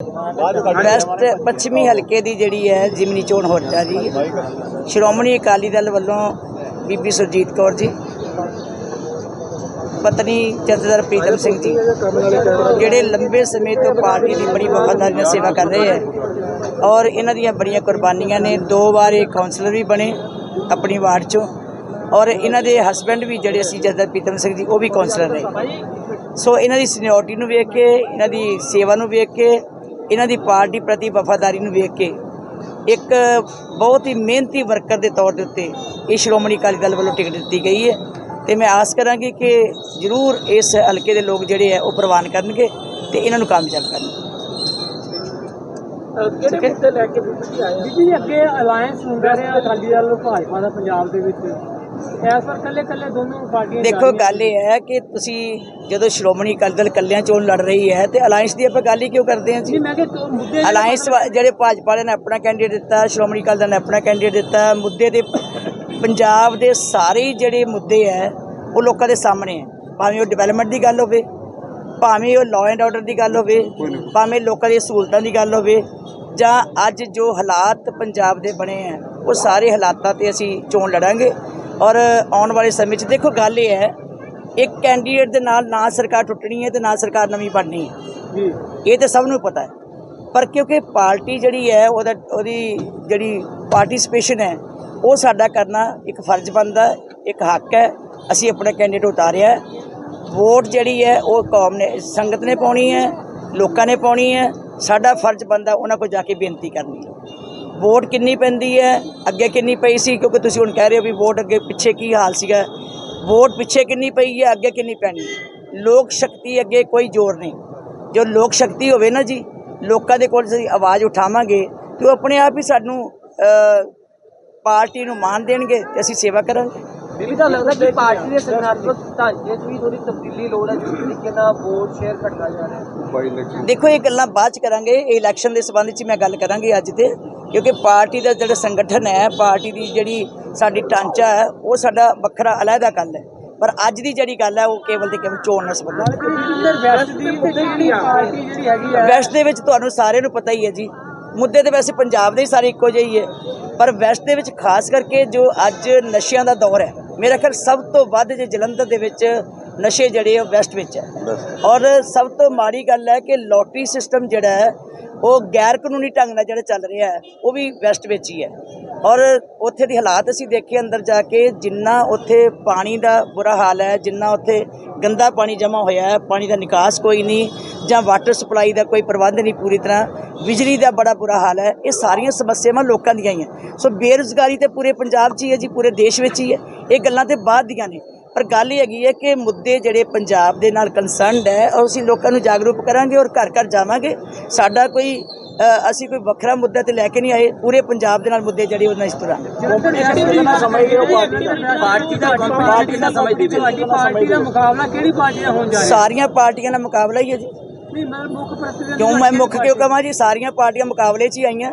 West ਪੱਛਮੀ ਹਲਕੇ ਦੀ ਜਿਹੜੀ ਹੈ ਜਿਮਨੀ ਚੋਣ ਹੋ ਜੀ। ਸ਼੍ਰੋਮਣੀ ਅਕਾਲੀ ਦਲ ਵੱਲੋਂ ਬੀਬੀ ਸੁਰਜੀਤ ਕੌਰ ਜੀ, ਪਤਨੀ ਜਥੇਦਾਰ ਪ੍ਰੀਤਮ ਸਿੰਘ ਜੀ, ਜਿਹੜੇ ਲੰਬੇ ਸਮੇਂ ਤੋਂ ਪਾਰਟੀ ਦੀ ਬੜੀ ਵਫਾਦਾਰੀ ਨਾਲ ਸੇਵਾ ਕਰ ਰਹੇ ਹੈ ਔਰ ਇਹਨਾਂ ਦੀਆਂ ਬੜੀਆਂ ਕੁਰਬਾਨੀਆਂ ਨੇ, ਦੋ ਵਾਰ ਇਹ ਕਾਉਂਸਲਰ ਵੀ ਬਣੇ ਆਪਣੀ ਵਾਰਡ ਚੋਂ ਔਰ ਇਹਨਾਂ ਦੇ ਹਸਬੰਡ ਵੀ ਜਿਹੜੇ ਸੀ ਜਥੇਦਾਰ ਪ੍ਰੀਤਮ ਸਿੰਘ ਜੀ, ਉਹ ਵੀ ਕਾਉਂਸਲਰ ਨੇ ਸੋ ਇਹਨਾਂ ਦੀ ਸੀਨੀਅਰਟੀ ਨੂੰ ਵੇਖ ਕੇ, ਇਹਨਾਂ ਦੀ ਸੇਵਾ ਨੂੰ ਵੇਖ ਕੇ ਇਹਨਾਂ ਦੀ ਪਾਰਟੀ ਪ੍ਰਤੀ ਵਫਾਦਾਰੀ ਨੂੰ ਵੇਖ ਕੇ ਇੱਕ ਬਹੁਤ ਹੀ ਮਿਹਨਤੀ ਵਰਕਰ ਦੇ ਤੌਰ ਦੇ ਉੱਤੇ ਇਹ ਸ਼੍ਰੋਮਣੀ ਅਕਾਲੀ ਦਲ ਵੱਲੋਂ ਟਿਕਟ ਦਿੱਤੀ ਗਈ ਹੈ ਤੇ ਮੈਂ ਆਸ ਕਰਾਂਗੀ ਕਿ ਜ਼ਰੂਰ ਇਸ ਹਲਕੇ ਦੇ ਲੋਕ ਜਿਹੜੇ ਆ ਉਹ ਪ੍ਰਵਾਨ ਕਰਨਗੇ ਤੇ ਇਹਨਾਂ ਨੂੰ ਕਾਮਯਾਬ ਕਰਨਗੇ। ਕਿਹੜੇ ਮੁੱਦੇ ਲੈ ਕੇ ਬੀਬੀ ਆਏ ਬੀਬੀ ਜੀ ਅੱਗੇ ਅਲਾਈਅੰਸ ਹੁੰਦਾ ਰਿਹਾ ਅਕਾਲੀ ਦਲ ਭਾਜਪਾ ਦਾ ਪੰਜਾਬ ਦੇ ਵਿੱਚ। ਇਸ ਵਾਰ ਕੱਲੇ ਕੱਲੇ ਦੋਨੋਂ ਪਾਰਟੀਆਂ ਦੇਖੋ। ਗੱਲ ਇਹ ਹੈ ਕਿ ਤੁਸੀਂ ਜਦੋਂ ਸ਼੍ਰੋਮਣੀ ਅਕਾਲੀ ਦਲ ਕੱਲਿਆਂ ਚੋਣ ਲੜ ਰਹੀ ਹੈ ਤੇ ਅਲਾਈਅੰਸ ਦੀ ਆਪਾਂ ਗੱਲ ਹੀ ਕਿਉਂ ਕਰਦੇ ਹਾਂ ਜੀ? ਮੈਂ ਕਿ ਮੁੱਦੇ ਅਲਾਈਅੰਸ ਜਿਹੜੇ ਭਾਜਪਾ ਵਾਲਿਆਂ ਨੇ ਆਪਣਾ ਕੈਂਡੀਡੇਟ ਦਿੱਤਾ ਸ਼੍ਰੋਮਣੀ ਅਕਾਲੀ ਦਲ ਨੇ ਆਪਣਾ ਕੈਂਡੀਡੇਟ ਦਿੱਤਾ ਮੁੱਦੇ ਦੇ ਪੰਜਾਬ ਦੇ ਸਾਰੇ ਜਿਹੜੇ ਮੁੱਦੇ ਹੈ ਉਹ ਲੋਕਾਂ ਦੇ ਸਾਹਮਣੇ ਹੈ। ਭਾਵੇਂ ਉਹ ਡਿਵੈਲਪਮੈਂਟ ਦੀ ਗੱਲ ਹੋਵੇ ਭਾਵੇਂ ਉਹ ਲਾਅ ਐਂਡ ਆਰਡਰ ਦੀ ਗੱਲ ਹੋਵੇ ਭਾਵੇਂ ਲੋਕਾਂ ਦੀਆਂ ਸਹੂਲਤਾਂ ਦੀ ਗੱਲ ਹੋਵੇ ਜਾਂ ਅੱਜ ਜੋ ਹਾਲਾਤ ਪੰਜਾਬ ਦੇ ਬਣੇ ਹੈ ਉਹ ਸਾਰੇ ਹਾਲਾਤਾਂ ਤੇ ਅਸੀਂ ਚੋਣ ਲੜਾਂਗੇ। ਔਰ ਆਉਣ ਵਾਲੇ ਸਮੇਂ 'ਚ ਦੇਖੋ ਗੱਲ ਇਹ ਹੈ ਇੱਕ ਕੈਂਡੀਡੇਟ ਦੇ ਨਾਲ ਨਾ ਸਰਕਾਰ ਟੁੱਟਣੀ ਹੈ ਤੇ ਨਾ ਸਰਕਾਰ ਨਵੀਂ ਬਣਨੀ ਹੈ। ਜੀ। ਇਹ ਤਾਂ ਸਭ ਨੂੰ ਪਤਾ ਹੈ। ਪਰ ਕਿਉਂਕਿ ਪਾਰਟੀ ਜਿਹੜੀ ਹੈ ਉਹਦਾ ਉਹਦੀ ਜਿਹੜੀ ਪਾਰਟਿਸਿਪੇਸ਼ਨ ਹੈ ਉਹ ਸਾਡਾ ਕਰਨਾ ਇੱਕ ਫਰਜ਼ ਬਣਦਾ ਇੱਕ ਹੱਕ ਹੈ। ਅਸੀਂ ਆਪਣਾ ਕੈਂਡੀਡੇਟ ਉਤਾਰਿਆ ਹੈ। ਵੋਟ ਜਿਹੜੀ ਹੈ ਉਹ ਕੌਮ ਨੇ ਸੰਗਤ ਨੇ ਪਾਉਣੀ ਹੈ ਲੋਕਾਂ ਨੇ ਪਾਉਣੀ ਹੈ। ਸਾਡਾ ਫਰਜ਼ ਬਣਦਾ ਉਹਨਾਂ ਕੋਲ ਜਾ ਕੇ ਬੇਨਤੀ ਕਰਨੀ ਵੋਟ ਕਿੰਨੀ ਪੈਂਦੀ ਹੈ? ਅੱਗੇ ਕਿੰਨੀ ਪਈ ਸੀ? ਕਿਉਂਕਿ ਤੁਸੀਂ ਹੁਣ ਕਹਿ ਰਹੇ ਹੋ ਵੀ ਵੋਟ ਅੱਗੇ ਪਿੱਛੇ ਕੀ ਹਾਲ ਸੀਗਾ। ਵੋਟ ਪਿੱਛੇ ਕਿੰਨੀ ਪਈ ਹੈ? ਅੱਗੇ ਕਿੰਨੀ ਪੈਣੀ ਲੋਕ ਸ਼ਕਤੀ ਅੱਗੇ ਕੋਈ ਜ਼ੋਰ ਨਹੀਂ। ਜੋ ਲੋਕ ਸ਼ਕਤੀ ਹੋਵੇ ਨਾ ਜੀ ਲੋਕਾਂ ਦੇ ਕੋਲ ਅਸੀਂ ਆਵਾਜ਼ ਉਠਾਵਾਂਗੇ ਤੇ ਉਹ ਆਪਣੇ ਆਪ ਹੀ ਸਾਨੂੰ ਪਾਰਟੀ ਨੂੰ ਮਾਨ ਦੇਣਗੇ ਤੇ ਅਸੀਂ ਸੇਵਾ ਕਰਾਂਗੇ। ਬੀਬੀ ਤਾਂ ਲੱਗਦਾ ਕਿ ਪਾਰਟੀ ਦੇ ਸੰਗਠਨਾਤਮਕ ਢਾਂਚੇ 'ਚ ਵੀ ਥੋੜੀ ਤਬਦੀਲੀ ਲੋੜ ਹੈ? ਜਿਸ ਤਰੀਕੇ ਨਾਲ ਵੋਟ ਸ਼ੇਅਰ ਘਟਦਾ ਜਾ ਰਿਹਾ ਹੈ। ਦੇਖੋ ਇਹ ਗੱਲਾਂ ਬਾਅਦ ਚ ਕਰਾਂਗੇ। ਇਹ ਇਲੈਕਸ਼ਨ ਦੇ ਸੰਬੰਧ ਚ ਮੈਂ ਗੱਲ ਕਰਾਂਗੀ ਅੱਜ ਤੇ। ਕਿਉਂਕਿ ਪਾਰਟੀ ਦਾ ਜਿਹੜਾ ਸੰਗਠਨ ਹੈ ਪਾਰਟੀ ਦੀ ਜਿਹੜੀ ਸਾਡੀ ਢਾਂਚਾ ਹੈ ਉਹ ਸਾਡਾ ਵੱਖਰਾ ਅਲੱਗਾ ਗੱਲ ਹੈ। ਪਰ ਅੱਜ ਦੀ ਜਿਹੜੀ ਗੱਲ ਹੈ ਉਹ ਕੇਵਲ ਤੇ ਕੇਵਲ ਚੋਣ ਨਾਲ ਸੰਬੰਧਿਤ ਹੈ। ਵੈਸਟ ਦੀ ਜਿਹੜੀ ਪਾਰਟੀ ਜਿਹੜੀ ਹੈਗੀ ਹੈ ਵੈਸਟ ਦੇ ਵਿੱਚ ਤੁਹਾਨੂੰ ਸਾਰਿਆਂ ਨੂੰ ਪਤਾ ਹੀ ਹੈ ਜੀ। ਮੁੱਦੇ ਤੇ ਵੈਸੇ ਪੰਜਾਬ ਦੇ ਹੀ ਸਾਰੇ ਇੱਕੋ ਜਿਹੇ ਹੀ ਹੈ। ਪਰ ਵੈਸਟ ਦੇ ਵਿੱਚ ਖਾਸ ਕਰਕੇ ਜੋ ਅੱਜ ਨਸ਼ਿਆਂ ਦਾ ਦੌਰ ਹੈ ਮੇਰਾ ਖਿਆਲ ਸਭ ਤੋਂ ਵੱਧ ਜੇ ਜਲੰਧਰ ਦੇ ਵਿੱਚ ਨਸ਼ੇ ਜਿਹੜੇ ਉਹ ਵੈਸਟ ਵਿੱਚ ਹੈ। ਔਰ ਸਭ ਤੋਂ ਮਾੜੀ ਗੱਲ ਹੈ ਕਿ ਲੋਟਰੀ ਸਿਸਟਮ ਜਿਹੜਾ ਹੈ ਉਹ ਗੈਰ ਕਾਨੂੰਨੀ ਢੰਗ ਨਾਲ ਜਿਹੜਾ ਚੱਲ ਰਿਹਾ ਹੈ, ਉਹ ਵੀ ਵੈਸਟ ਵਿੱਚ ਹੀ ਹੈ। ਔਰ ਉੱਥੇ ਦੀ ਹਾਲਾਤ ਅਸੀਂ ਦੇਖੇ ਅੰਦਰ ਜਾ ਕੇ, ਜਿੰਨਾ ਉੱਥੇ ਪਾਣੀ ਦਾ ਬੁਰਾ ਹਾਲ ਹੈ, ਜਿੰਨਾ ਉੱਥੇ ਗੰਦਾ ਪਾਣੀ ਜਮ੍ਹਾਂ ਹੋਇਆ ਹੈ, ਪਾਣੀ ਦਾ ਨਿਕਾਸ ਕੋਈ ਨਹੀਂ, ਜਾਂ ਵਾਟਰ ਸਪਲਾਈ ਦਾ ਕੋਈ ਪ੍ਰਬੰਧ ਨਹੀਂ ਪੂਰੀ ਤਰ੍ਹਾਂ, ਬਿਜਲੀ ਦਾ ਬੜਾ ਬੁਰਾ ਹਾਲ ਹੈ, ਇਹ ਸਾਰੀਆਂ ਸਮੱਸਿਆਵਾਂ ਲੋਕਾਂ ਦੀਆਂ ਹੀ ਹੈ। ਸੋ ਬੇਰੁਜ਼ਗਾਰੀ ਤੇ ਪੂਰੇ ਪੰਜਾਬ 'ਚ ਹੀ ਹੈ ਜੀ, ਪੂਰੇ ਦੇਸ਼ ਵਿੱਚ ਹੀ ਹੈ। ਇਹ ਗੱਲਾਂ ਤੇ ਬਾਅਦ ਦੀਆਂ ਨੇ। ਪਰ ਗੱਲ ਇਹ ਹੈਗੀ ਹੈ ਕਿ ਮੁੱਦੇ ਜਿਹੜੇ ਪੰਜਾਬ ਦੇ ਨਾਲ ਕੰਸਰਨਡ ਹੈ ਔਰ ਅਸੀਂ ਲੋਕਾਂ ਨੂੰ ਜਾਗਰੂਕ ਕਰਾਂਗੇ ਔਰ ਘਰ ਘਰ ਜਾਵਾਂਗੇ। ਸਾਡਾ ਕੋਈ ਅਸੀਂ ਕੋਈ ਵੱਖਰਾ ਮੁੱਦਾ ਤੇ ਲੈ ਕੇ ਨਹੀਂ ਆਏ ਪੂਰੇ ਪੰਜਾਬ ਦੇ ਨਾਲ ਮੁੱਦੇ ਜਿਹੜੇ ਉਹਨਾਂ ਇਸ ਤਰ੍ਹਾਂ ਸਾਰੀਆਂ ਪਾਰਟੀਆਂ ਦਾ ਮੁਕਾਬਲਾ ਹੀ ਹੈ ਜੀ। ਨਹੀਂ ਮੈਂ ਮੁੱਖ ਪ੍ਰੈਜ਼ੀਡੈਂਟ ਕਿਉਂ ਮੈਂ ਮੁੱਖ ਕਿਉਂ ਕਹਾਂ ਜੀ? ਸਾਰੀਆਂ ਪਾਰਟੀਆਂ ਮੁਕਾਬਲੇ 'ਚ ਹੀ ਆਈਆਂ।